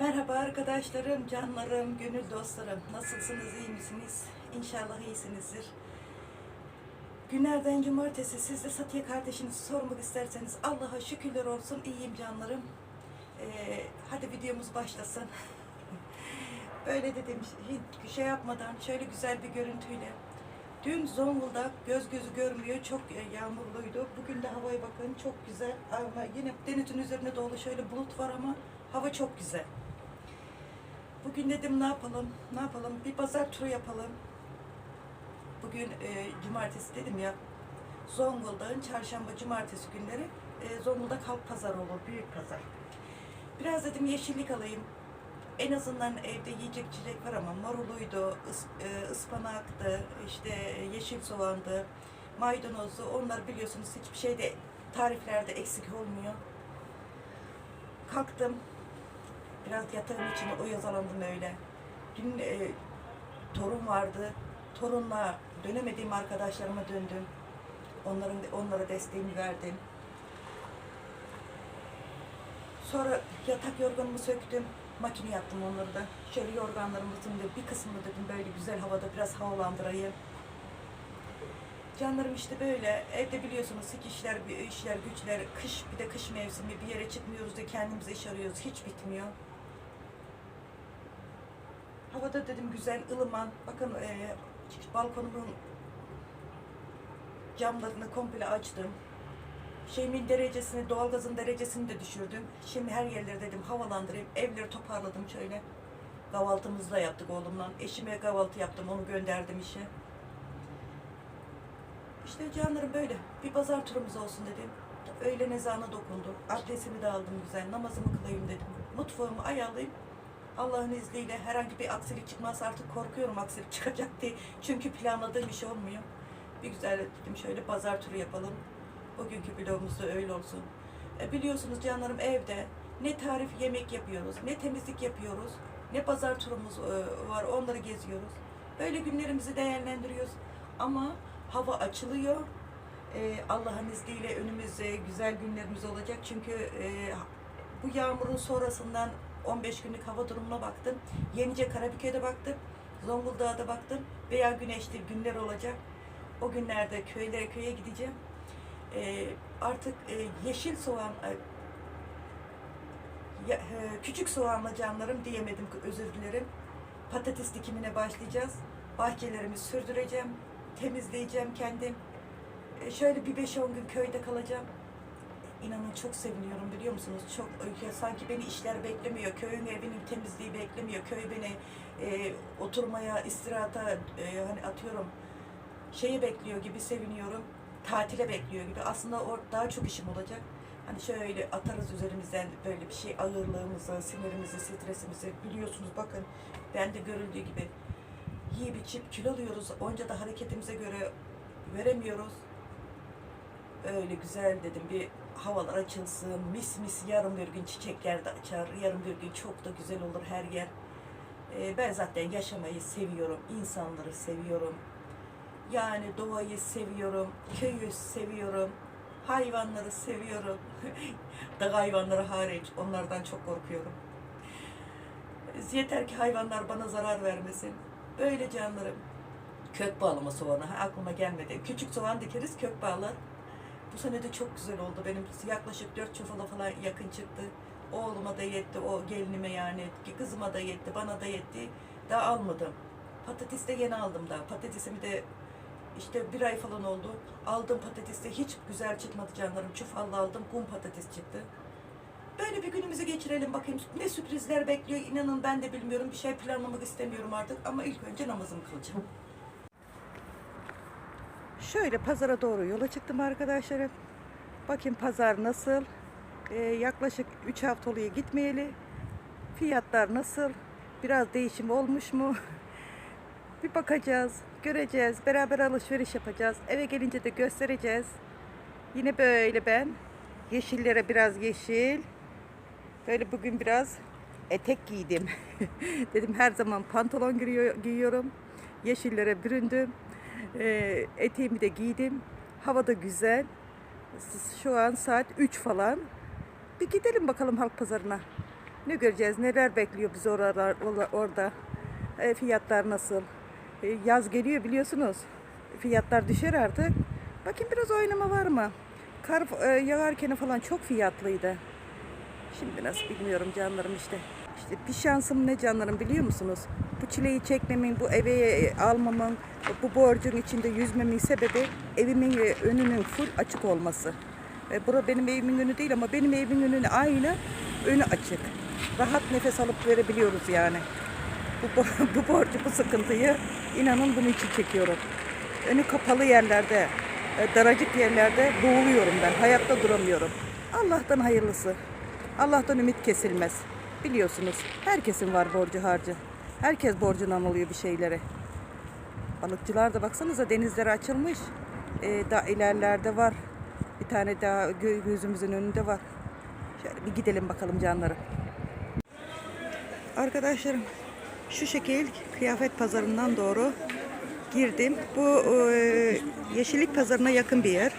Merhaba arkadaşlarım, canlarım, gönül dostlarım. Nasılsınız, iyi misiniz? İnşallah iyisinizdir. Günlerden cumartesi siz de Satiye kardeşinizi sormak isterseniz Allah'a şükürler olsun iyiyim canlarım. Ee, hadi videomuz başlasın. Böyle dedim hiç şey yapmadan şöyle güzel bir görüntüyle. Dün Zonguldak göz gözü görmüyor çok yağmurluydu. Bugün de havaya bakın çok güzel ama yine denizin üzerinde dolu şöyle bulut var ama hava çok güzel. Bugün dedim ne yapalım, ne yapalım, bir pazar turu yapalım. Bugün e, cumartesi dedim ya, Zonguldak'ın çarşamba, cumartesi günleri e, Zonguldak Halk Pazarı olur, büyük pazar. Biraz dedim yeşillik alayım. En azından evde yiyecek içecek var ama maruluydu, ıs, e, ıspanaktı, işte yeşil soğandı, maydanozdu. Onlar biliyorsunuz hiçbir şeyde tariflerde eksik olmuyor. Kalktım, Biraz yatağın içine oyazalandım öyle. Dün e, torun vardı. Torunla dönemediğim arkadaşlarıma döndüm. Onların onlara desteğimi verdim. Sonra yatak yorganumu söktüm. Makine yaptım onları da. Şöyle yorganlarımızın da bir kısmını dedim böyle güzel havada biraz havalandırayım. Canlarım işte böyle. Evde biliyorsunuz işler, işler, güçler, kış bir de kış mevsimi bir yere çıkmıyoruz da kendimize iş arıyoruz. Hiç bitmiyor. Havada dedim güzel, ılıman. Bakın e, balkonumun camlarını komple açtım. Şeyimin derecesini, doğalgazın derecesini de düşürdüm. Şimdi her yerleri dedim havalandırayım. Evleri toparladım şöyle. Kahvaltımızı da yaptık oğlumla. Eşime kahvaltı yaptım, onu gönderdim işe. İşte canlarım böyle. Bir pazar turumuz olsun dedim. Öğlen ezanı dokundu. Abdestimi de aldım güzel. Namazımı kılayım dedim. Mutfağımı ayarlayayım. Allah'ın izniyle herhangi bir aksilik çıkmazsa artık korkuyorum aksilik çıkacak diye. Çünkü planladığım iş olmuyor. Bir güzel dedim şöyle pazar turu yapalım. Bugünkü vlogumuz da öyle olsun. E, biliyorsunuz canlarım evde ne tarif yemek yapıyoruz, ne temizlik yapıyoruz, ne pazar turumuz e, var onları geziyoruz. Böyle günlerimizi değerlendiriyoruz. Ama hava açılıyor. E, Allah'ın izniyle önümüzde güzel günlerimiz olacak. Çünkü e, bu yağmurun sonrasından 15 günlük hava durumuna baktım. Yenice Karabük'e baktım. Zonguldak'a da baktım. Veya güneşli günler olacak. O günlerde köylere köye gideceğim. Ee, artık e, yeşil soğan e, ya- e, küçük soğanla canlarım diyemedim özür dilerim. Patates dikimine başlayacağız. Bahçelerimi sürdüreceğim. Temizleyeceğim kendim. E, şöyle bir 5-10 gün köyde kalacağım. İnanın çok seviniyorum biliyor musunuz? Çok ya sanki beni işler beklemiyor. Köyün evinin temizliği beklemiyor. Köy beni e, oturmaya, istirahata e, hani atıyorum şeyi bekliyor gibi seviniyorum. Tatile bekliyor gibi. Aslında o daha çok işim olacak. Hani şöyle atarız üzerimizden böyle bir şey ağırlığımızı, sinirimizi, stresimizi biliyorsunuz bakın ben de görüldüğü gibi yiyip içip kiloluyoruz. Onca da hareketimize göre veremiyoruz öyle güzel dedim bir havalar açılsın, mis mis yarın bir gün çiçekler de açar, yarın bir gün çok da güzel olur her yer. Ee, ben zaten yaşamayı seviyorum, insanları seviyorum. Yani doğayı seviyorum, köyü seviyorum, hayvanları seviyorum. da hayvanları hariç, onlardan çok korkuyorum. Yeter ki hayvanlar bana zarar vermesin. Böyle canlarım. Kök bağlama soğanı aklıma gelmedi. Küçük soğan dikeriz, kök bağlar. Bu sene de çok güzel oldu. Benim yaklaşık dört çuvala falan yakın çıktı. Oğluma da yetti, o gelinime yani. Kızıma da yetti, bana da yetti. Daha almadım. Patates de yeni aldım daha. Patatesimi de işte bir ay falan oldu. Aldım patates de hiç güzel çıkmadı canlarım. Çufalla aldım, kum patates çıktı. Böyle bir günümüzü geçirelim bakayım. Ne sürprizler bekliyor inanın ben de bilmiyorum. Bir şey planlamak istemiyorum artık ama ilk önce namazımı kılacağım. Şöyle pazara doğru yola çıktım arkadaşlarım. Bakın pazar nasıl? Ee, yaklaşık 3 hafta oluyor gitmeyeli. Fiyatlar nasıl? Biraz değişim olmuş mu? bir bakacağız, göreceğiz, beraber alışveriş yapacağız. Eve gelince de göstereceğiz. Yine böyle ben yeşillere biraz yeşil. Böyle bugün biraz etek giydim. Dedim her zaman pantolon giyiyor- giyiyorum. Yeşillere büründüm. Ee, eteğimi de giydim. Hava da güzel. Şu an saat 3 falan. Bir gidelim bakalım halk pazarına. Ne göreceğiz? Neler bekliyor bizi oralar, orada? E, fiyatlar nasıl? E, yaz geliyor biliyorsunuz. Fiyatlar düşer artık. Bakayım biraz oynama var mı? Kar e, yağarken falan çok fiyatlıydı. Şimdi nasıl bilmiyorum canlarım işte. İşte bir şansım ne canlarım biliyor musunuz? Çileyi çekmemin, bu eve e, almamın, bu borcun içinde yüzmemin sebebi evimin e, önünün full açık olması. E, bura benim evimin önü değil ama benim evimin önü aynı, önü açık. Rahat nefes alıp verebiliyoruz yani. Bu, bu borcu, bu sıkıntıyı inanın bunun için çekiyorum. Önü kapalı yerlerde, e, daracık yerlerde boğuluyorum ben. Hayatta duramıyorum. Allah'tan hayırlısı. Allah'tan ümit kesilmez. Biliyorsunuz herkesin var borcu harcı. Herkes borcundan alıyor bir şeyleri. Balıkçılar da baksanıza denizlere açılmış. Ee, daha ilerlerde var. Bir tane daha gö- gözümüzün önünde var. Şöyle bir gidelim bakalım canlarım. Arkadaşlarım şu şekil kıyafet pazarından doğru girdim. Bu e, yeşillik pazarına yakın bir yer.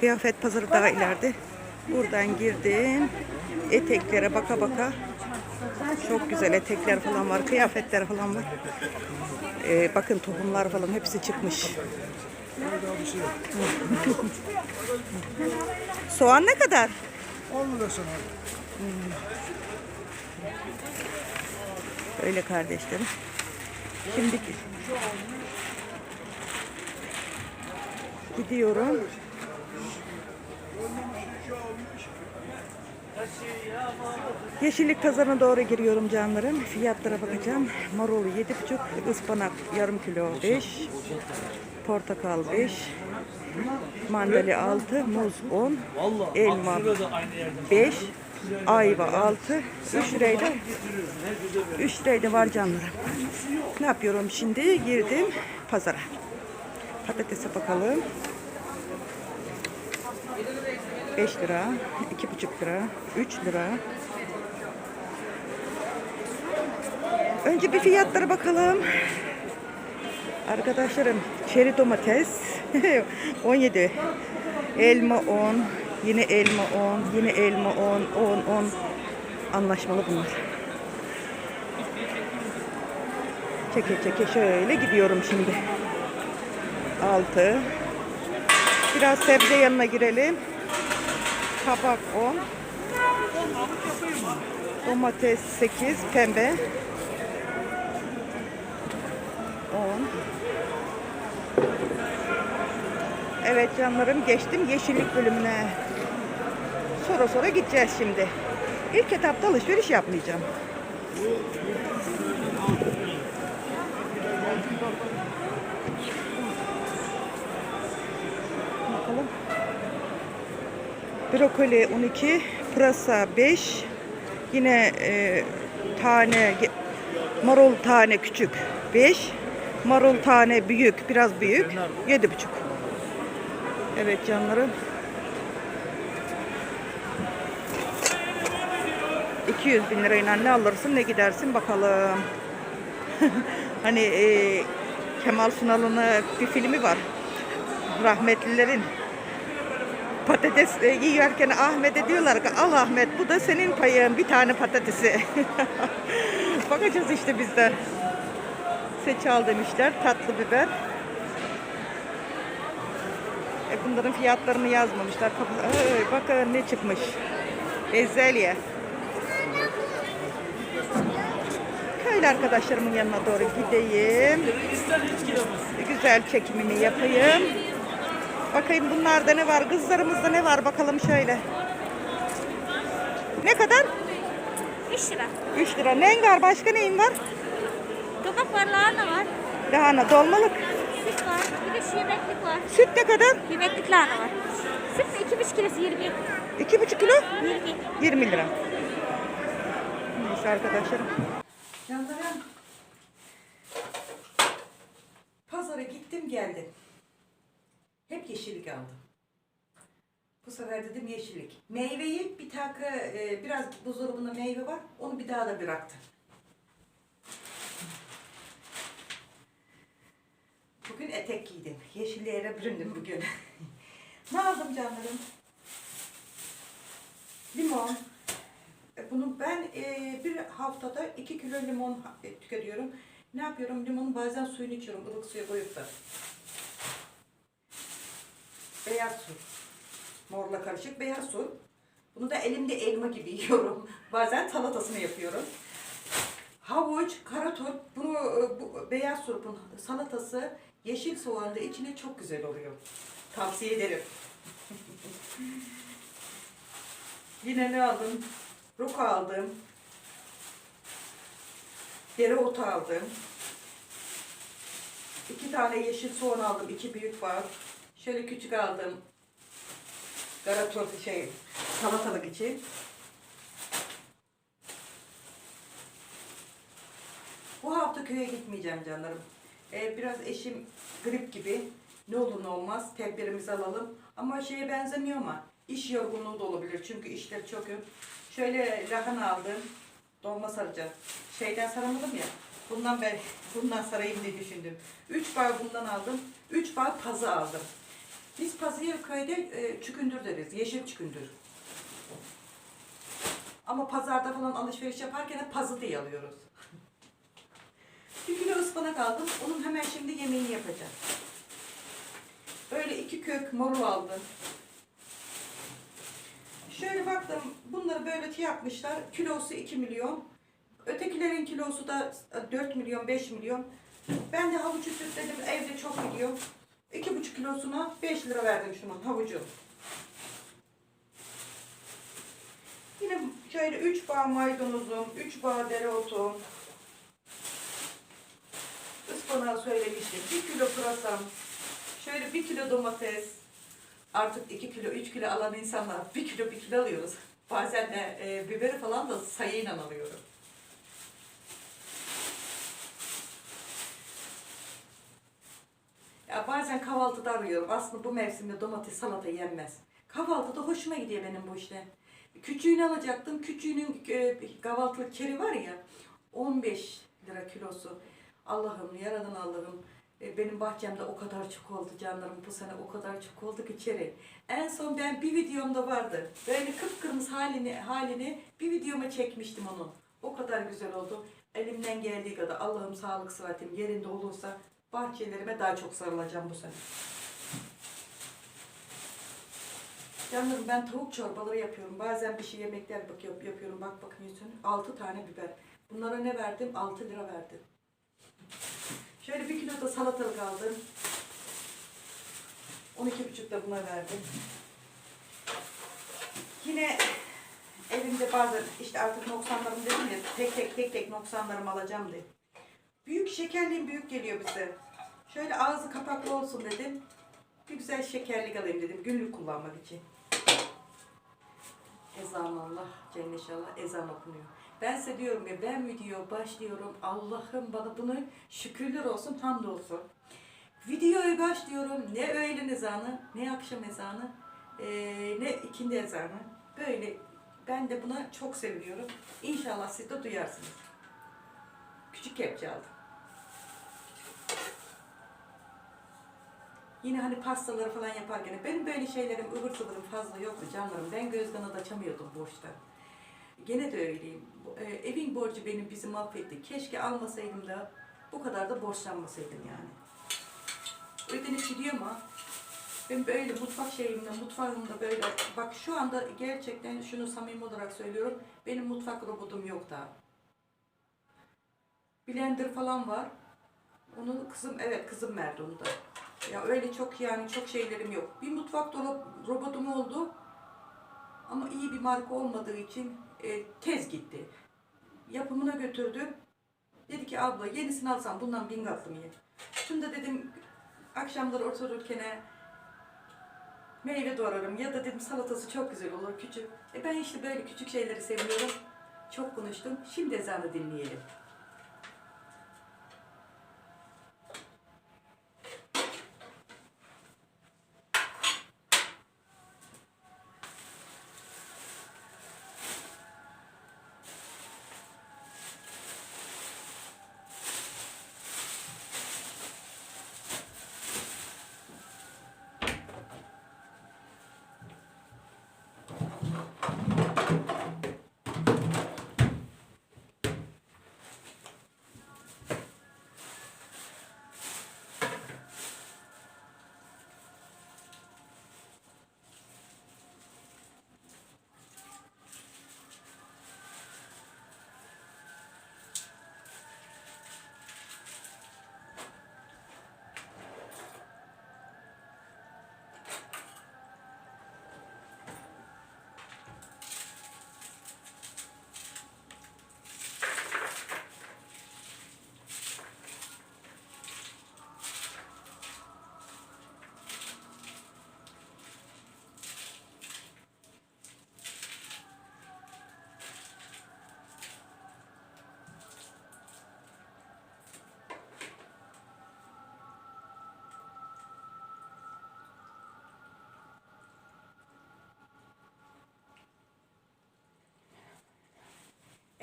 Kıyafet pazarı daha ileride. Buradan girdim. Eteklere baka baka. Çok güzel etekler falan var. Kıyafetler falan var. E, bakın tohumlar falan hepsi çıkmış. Soğan ne kadar? 10 lira sana. Öyle kardeşlerim. Şimdi gidiyorum. Yeşillik pazarına doğru giriyorum canlarım. Fiyatlara bakacağım. Marul 7,5, ıspanak yarım kilo 5, portakal 5, mandali 6, muz 10, elma 5, ayva 6, 3 lirayla 3 lirayla var canlarım. Ne yapıyorum şimdi? Girdim pazara. Patatese bakalım. 5 lira, 2,5 lira, 3 lira. Önce bir fiyatlara bakalım. Arkadaşlarım çeri domates 17. Elma 10. Yine elma 10. Yine elma 10. 10 10. Anlaşmalı bunlar. Çeke çeke şöyle gidiyorum şimdi. 6. Biraz sebze yanına girelim. Kabak 10. Domates 8. Pembe. 10. Evet canlarım geçtim yeşillik bölümüne. Sonra sonra gideceğiz şimdi. İlk etapta alışveriş yapmayacağım. Brokoli 12, pırasa 5, yine e, tane marul tane küçük 5, marul tane büyük biraz büyük 7,5. Evet canlarım. 200 bin lirayla ne alırsın ne gidersin bakalım. hani e, Kemal Sunal'ın e, bir filmi var. Rahmetlilerin patates e, yerken Ahmet'e diyorlar ki al Ahmet bu da senin payın bir tane patatesi. Bakacağız işte biz de. Seç al demişler tatlı biber. E bunların fiyatlarını yazmamışlar. Ay, bakın ne çıkmış. Bezelye. Köylü arkadaşlarımın yanına doğru gideyim. Güzel çekimimi yapayım. Bakayım bunlarda ne var? Kızlarımızda ne var bakalım şöyle. Ne kadar? 3 lira. 3 lira. Neyin var? Başka neyin var? Kabak var, lahana var. Lahana, dolmalık. Süt var. Bir de şu yemeklik var. Süt ne kadar? Yemeklik lahana var. Süt de 2,5 kilosu 20. 2,5 kilo? 20. 20 lira. Neyse arkadaşlarım. Canlarım. Pazara gittim geldim. Hep yeşillik aldım. Bu sefer dedim yeşillik. Meyveyi bir takı e, biraz buzdolabında meyve var. Onu bir daha da bıraktım. Bugün etek giydim. Yeşilliğe büründüm bugün. ne aldım canlarım? Limon, E, Bunu ben e, bir haftada 2 kilo limon e, tüketiyorum. Ne yapıyorum? Limonun bazen suyunu içiyorum. ılık suya koyup da. Beyaz su. Morla karışık beyaz su. Bunu da elimde elma gibi yiyorum. Bazen salatasını yapıyorum. Havuç, karatot, bunu e, bu beyaz surpun salatası yeşil soğan da içine çok güzel oluyor. Tavsiye ederim. Yine ne aldım? Roka aldım. Dereotu aldım. İki tane yeşil soğan aldım. iki büyük var. Şöyle küçük aldım. Garatot şey salatalık için. Bu hafta köye gitmeyeceğim canlarım. Ee, biraz eşim grip gibi. Ne olur ne olmaz tedbirimizi alalım. Ama şeye benzemiyor ama iş yorgunluğu da olabilir. Çünkü işler çok yoğun. Şöyle lahana aldım. Dolma saracağım. Şeyden saramadım ya. Bundan ben bundan sarayım diye düşündüm. Üç bağ bundan aldım. Üç bağ pazı aldım. Biz pazıya köyde e, çükündür deriz. Yeşil çükündür. Ama pazarda falan alışveriş yaparken de pazı diye alıyoruz. Bir kilo ıspanak aldım. Onun hemen şimdi yemeğini yapacağım. Böyle iki kök marul aldım. Şöyle baktım. Bunları böyle yapmışlar. Kilosu 2 milyon. Ötekilerin kilosu da 4 milyon, 5 milyon. Ben de havucu sütledim. Evde çok gidiyor. 2,5 kilosuna 5 lira verdim şunun havucu. Yine şöyle 3 bağ maydanozum, 3 bağ dereotum, Ispanağı söylemiştim. 1 kilo pırasam, şöyle 1 kilo domates, artık 2 kilo, 3 kilo alan insanlar 1 kilo, 1 kilo alıyoruz. Bazen de e, biberi falan da sayıyla alıyorum. Ya bazen kahvaltıda arıyorum. Aslında bu mevsimde domates, salata yenmez. Kahvaltıda hoşuma gidiyor benim bu işte. Küçüğünü alacaktım. Küçüğünün e, kahvaltılık keri var ya 15 lira kilosu. Allah'ım yaradan Allah'ım. E, Benim bahçemde o kadar çok oldu canlarım bu sene o kadar çok oldu ki çeri. En son ben bir videomda vardı. Böyle kıpkırmızı halini halini bir videoma çekmiştim onu. O kadar güzel oldu. Elimden geldiği kadar Allah'ım sağlık sıhhatim yerinde olursa bahçelerime daha çok sarılacağım bu sene. Canlarım ben tavuk çorbaları yapıyorum. Bazen bir şey yemekler bak yap- yapıyorum. Bak bakın Yusuf. 6 tane biber. Bunlara ne verdim? 6 lira verdim. Şöyle bir kilo da salatalık aldım. 12,5 da buna verdim. Yine elimde bazen işte artık noksanlarım dedim ya tek tek tek tek noksanlarımı alacağım diye. Büyük şekerliğim büyük geliyor bize. Şöyle ağzı kapaklı olsun dedim. Bir güzel şekerlik alayım dedim günlük kullanmak için. Ezan Allah Celle inşallah ezan okunuyor. Ben size diyorum ya ben video başlıyorum. Allah'ım bana bunu şükürler olsun hamdolsun. Videoyu başlıyorum. Ne öğlen ezanı, ne akşam ezanı, ne ikindi ezanı. Böyle ben de buna çok seviniyorum. İnşallah siz de duyarsınız. Küçük kepçe aldım. Yine hani pastaları falan yaparken benim böyle şeylerim ıvır zıvırım fazla yoktu canlarım. Ben gözden adı açamıyordum borçtan. Gene de öyleyim. E, evin borcu benim bizi mahvetti. Keşke almasaydım da bu kadar da borçlanmasaydım yani. Ödenip gidiyor ama ben böyle mutfak şeyimde, mutfağımda böyle bak şu anda gerçekten şunu samimi olarak söylüyorum. Benim mutfak robotum yok daha. Blender falan var. Onu kızım evet kızım verdi onu da. Ya öyle çok yani çok şeylerim yok. Bir mutfak dolap robotum oldu. Ama iyi bir marka olmadığı için e, tez gitti. Yapımına götürdüm. Dedi ki abla yenisini alsam bundan bin katlı mı ye? Şunu da dedim akşamları otururken meyve doğrarım ya da dedim salatası çok güzel olur küçük. E ben işte böyle küçük şeyleri seviyorum. Çok konuştum. Şimdi ezanı dinleyelim.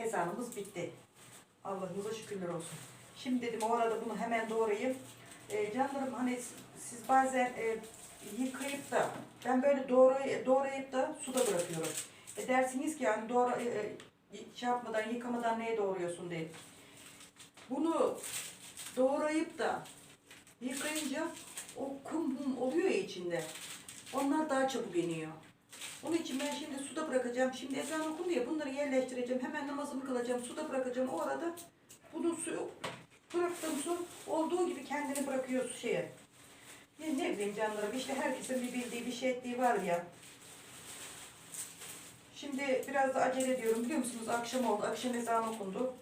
Destanımız bitti. Allah'ımıza şükürler olsun. Şimdi dedim o arada bunu hemen doğrayayım. E, canlarım hani siz bazen e, yıkayıp da ben böyle doğray doğrayıp da suda bırakıyorum. E dersiniz ki yani doğra, e, e, şey yapmadan yıkamadan neye doğruyorsun diye. Bunu doğrayıp da yıkayınca o kum hum oluyor ya içinde. Onlar daha çabuk iniyor. Onun için ben şimdi suda bırakacağım. Şimdi ezan okundu ya bunları yerleştireceğim. Hemen namazımı kılacağım. Suda bırakacağım. O arada bunun suyu bıraktığım su olduğu gibi kendini bırakıyor su şeye. Ne, ne bileyim canlarım işte herkesin bir bildiği bir şey ettiği var ya. Şimdi biraz da acele ediyorum biliyor musunuz? Akşam oldu. Akşam ezan okundu.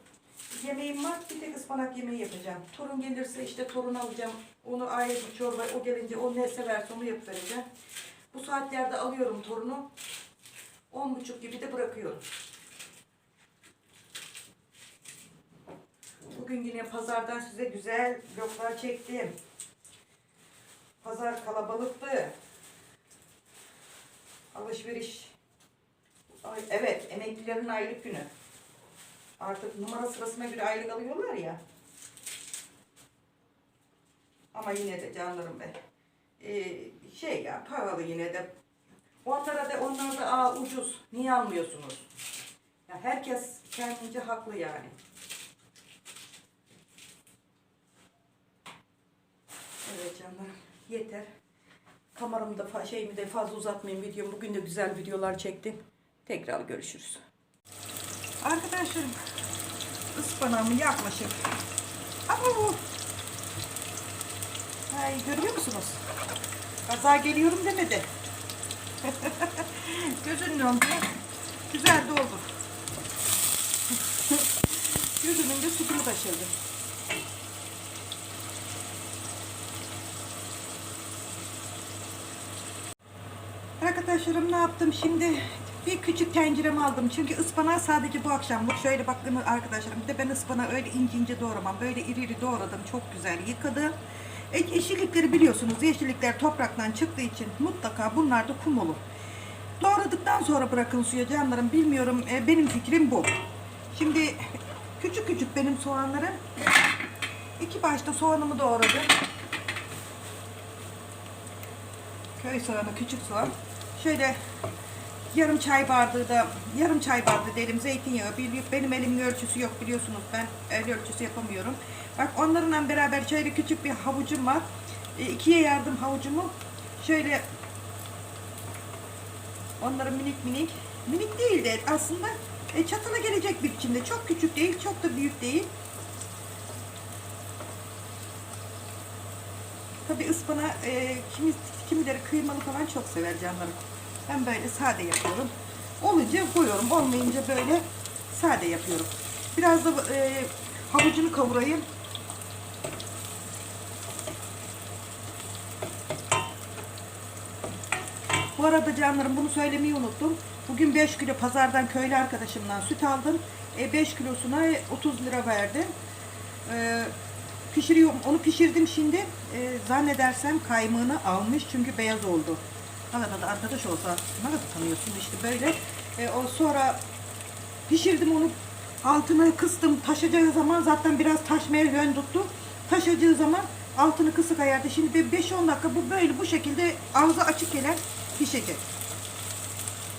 Yemeğim var. Bir tek ıspanak yemeği yapacağım. Torun gelirse işte torun alacağım. Onu ayrı bir çorba. O gelince o ne severse onu yapıvereceğim. Bu saatlerde alıyorum torunu. On buçuk gibi de bırakıyorum. Bugün yine pazardan size güzel vloglar çektim. Pazar kalabalıktı. Alışveriş. Ay, evet, emeklilerin aylık günü. Artık numara sırasına göre aylık alıyorlar ya. Ama yine de canlarım be. Ee, şey ya pahalı yine de. Onlara da onlar da aa ucuz. Niye almıyorsunuz? Ya herkes kendince haklı yani. Evet canlarım yeter. Kameramı da şeyimi de fazla uzatmayayım videomu. Bugün de güzel videolar çektim. Tekrar görüşürüz. Arkadaşlarım ıspanağımı yaklaşık. Abu! Ay görüyor musunuz? Kaza geliyorum demedi. Gözünün önünde güzel doldu. Gözünün de sütünü taşırdı. Arkadaşlarım ne yaptım şimdi? Bir küçük tenceremi aldım. Çünkü ıspanağı sadece bu akşamlık. Şöyle bakın arkadaşlarım. Bir de ben ıspanağı öyle ince ince doğramam. Böyle iri iri doğradım. Çok güzel yıkadım. E, yeşillikleri biliyorsunuz. Yeşillikler topraktan çıktığı için mutlaka bunlar da kum olur. Doğradıktan sonra bırakın suya canlarım. Bilmiyorum. e, benim fikrim bu. Şimdi küçük küçük benim soğanlarım. İki başta soğanımı doğradım. Köy soğanı, küçük soğan. Şöyle yarım çay bardağı da, yarım çay bardağı derim zeytinyağı. Benim elimin ölçüsü yok biliyorsunuz ben el ölçüsü yapamıyorum. Bak onlarla beraber şöyle küçük bir havucum var. E, ikiye yardım havucumu. Şöyle onları minik minik, minik değil de aslında e, çatala gelecek bir biçimde. Çok küçük değil, çok da büyük değil. Tabi ıspana e, kimi, kimileri kıymalı falan çok sever canlarım. Ben böyle sade yapıyorum. Olunca koyuyorum. Olmayınca böyle sade yapıyorum. Biraz da e, havucunu kavurayım. Bu arada canlarım bunu söylemeyi unuttum. Bugün 5 kilo pazardan köylü arkadaşımdan süt aldım. E, 5 kilosuna 30 lira verdim. E, pişiriyorum. Onu pişirdim şimdi. E, zannedersem kaymığını almış çünkü beyaz oldu. Kanada'da arkadaş olsa ne kadar tanıyorsun işte böyle. E, o sonra pişirdim onu altını kıstım taşacağı zaman zaten biraz taşmaya yön tuttu. Taşacağı zaman altını kısık ayardı. Şimdi bir 5-10 dakika bu böyle bu şekilde ağzı açık gelen pişecek.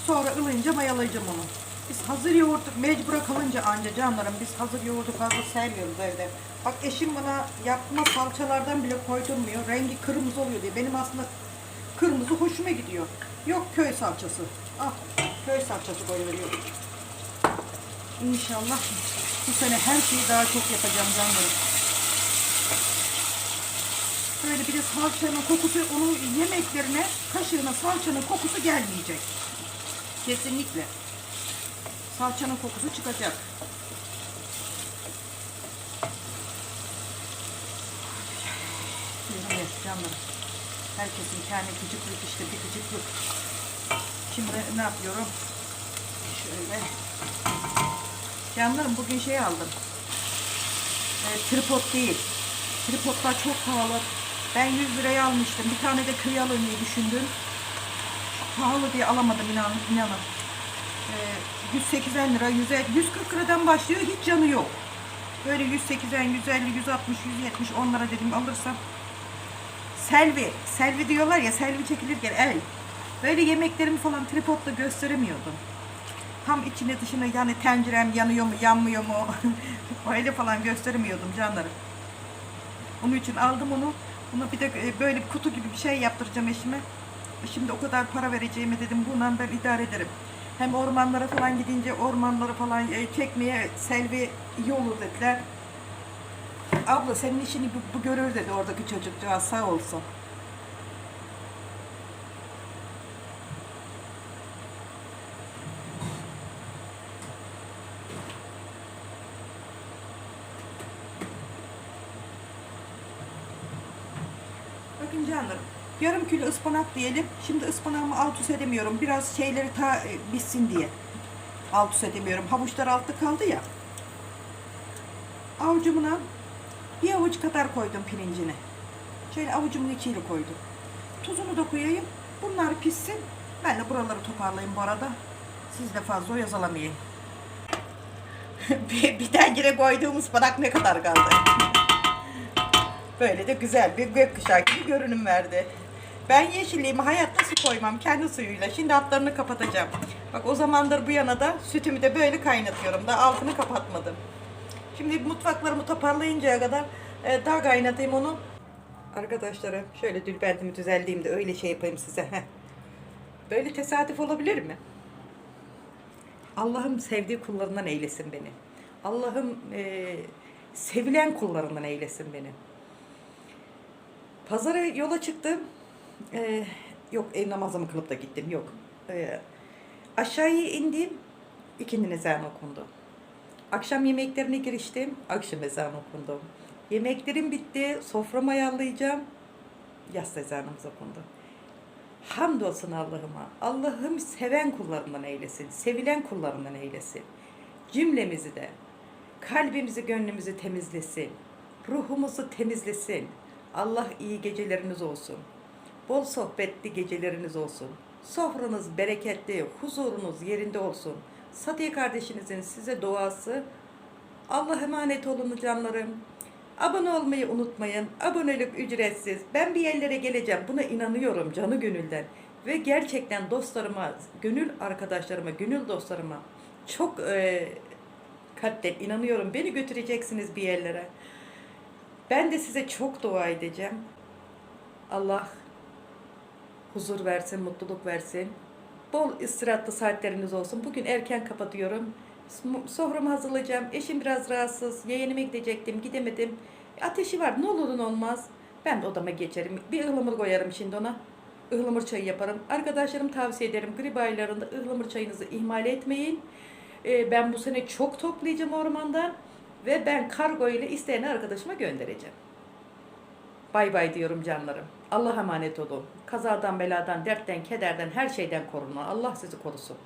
Sonra ılınca mayalayacağım onu. Biz hazır yoğurdu mecbura kalınca anca canlarım biz hazır yoğurdu fazla sevmiyoruz evde. Bak eşim bana yapma salçalardan bile koydurmuyor. Rengi kırmızı oluyor diye. Benim aslında kırmızı hoşuma gidiyor. Yok köy salçası. Ah köy salçası koyuveriyorum. İnşallah bu sene her şeyi daha çok yapacağım canlarım. Böyle bir de salçanın kokusu, onun yemeklerine kaşığına salçanın kokusu gelmeyecek. Kesinlikle. Salçanın kokusu çıkacak. Ya canlarım. Herkesin kendi gıcıklık işte bir gıcıklık. Şimdi ne yapıyorum? Şöyle. Canlarım bugün şey aldım. E, tripod değil. Tripodlar çok pahalı. Ben 100 liraya almıştım. Bir tane de kıyı almayı düşündüm. Pahalı diye alamadım inanın. inanın. Ee, 180 lira, 100, 140 liradan başlıyor. Hiç canı yok. Böyle 180, 150, 160, 170 onlara dedim alırsam. Selvi, selvi diyorlar ya selvi çekilirken el. Böyle yemeklerimi falan tripodla gösteremiyordum. Tam içine dışına yani tencerem yanıyor mu yanmıyor mu öyle falan gösteremiyordum canlarım. Onun için aldım onu. Bunu bir de e, böyle bir kutu gibi bir şey yaptıracağım eşime. Şimdi o kadar para vereceğime dedim bundan ben idare ederim. Hem ormanlara falan gidince ormanları falan e, çekmeye Selvi iyi olur dediler. Abla senin işini bu, bu görür dedi oradaki çocukcağız sağ olsun. Bakın canlarım. Yarım kilo ıspanak diyelim. Şimdi ıspanağımı alt üst edemiyorum. Biraz şeyleri ta e, bitsin diye. Alt üst edemiyorum. Havuçlar altta kaldı ya. Avucumuna bir avuç kadar koydum pirincini. Şöyle avucumun içiyle koydum. Tuzunu da koyayım. Bunlar pişsin. Ben de buraları toparlayayım bu arada. Siz de fazla oyalamayın. bir, bir tencere koyduğum ıspanak ne kadar kaldı? Böyle de güzel bir gökkuşağı gibi görünüm verdi. Ben yeşilliğimi hayatta su koymam kendi suyuyla. Şimdi altlarını kapatacağım. Bak o zamandır bu yana da sütümü de böyle kaynatıyorum. Da altını kapatmadım. Şimdi mutfaklarımı toparlayıncaya kadar e, daha kaynatayım onu. Arkadaşlarım şöyle dülbentimi düzenleyeyim de öyle şey yapayım size. Böyle tesadüf olabilir mi? Allah'ım sevdiği kullarından eylesin beni. Allah'ım e, sevilen kullarından eylesin beni. Pazara yola çıktım. Ee, yok ev namazımı kılıp da gittim. Yok. Ee, aşağıya indim. İkindi ezanı okundu. Akşam yemeklerine giriştim. Akşam ezanı okundu. Yemeklerim bitti. Soframı ayarlayacağım. Yas ezanımız okundu. Hamdolsun Allah'ıma. Allah'ım seven kullarından eylesin. Sevilen kullarından eylesin. Cümlemizi de kalbimizi, gönlümüzü temizlesin. Ruhumuzu temizlesin. Allah iyi geceleriniz olsun. Bol sohbetli geceleriniz olsun. Sofranız bereketli, huzurunuz yerinde olsun. Sadiye kardeşinizin size duası. Allah emanet olun canlarım. Abone olmayı unutmayın. Abonelik ücretsiz. Ben bir yerlere geleceğim. Buna inanıyorum canı gönülden. Ve gerçekten dostlarıma, gönül arkadaşlarıma, gönül dostlarıma çok e, kalpten inanıyorum. Beni götüreceksiniz bir yerlere. Ben de size çok dua edeceğim. Allah huzur versin, mutluluk versin. Bol istirahatlı saatleriniz olsun. Bugün erken kapatıyorum. Soframı hazırlayacağım. Eşim biraz rahatsız. Yeğenime gidecektim. Gidemedim. Ateşi var. Ne olur olmaz. Ben de odama geçerim. Bir ıhlamur koyarım şimdi ona. Ihlamur çayı yaparım. Arkadaşlarım tavsiye ederim. Grip aylarında ıhlamur çayınızı ihmal etmeyin. Ee, ben bu sene çok toplayacağım ormandan. Ve ben kargo ile isteyen arkadaşıma göndereceğim. Bay bay diyorum canlarım. Allah'a emanet olun. Kazadan, beladan, dertten, kederden, her şeyden korunun. Allah sizi korusun.